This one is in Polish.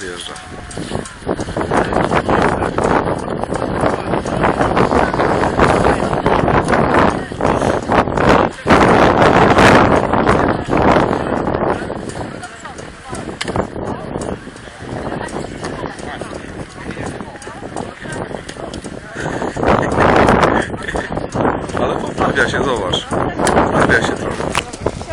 zjeżdża. Ale poprawia się, zobacz. Poprawia się trochę.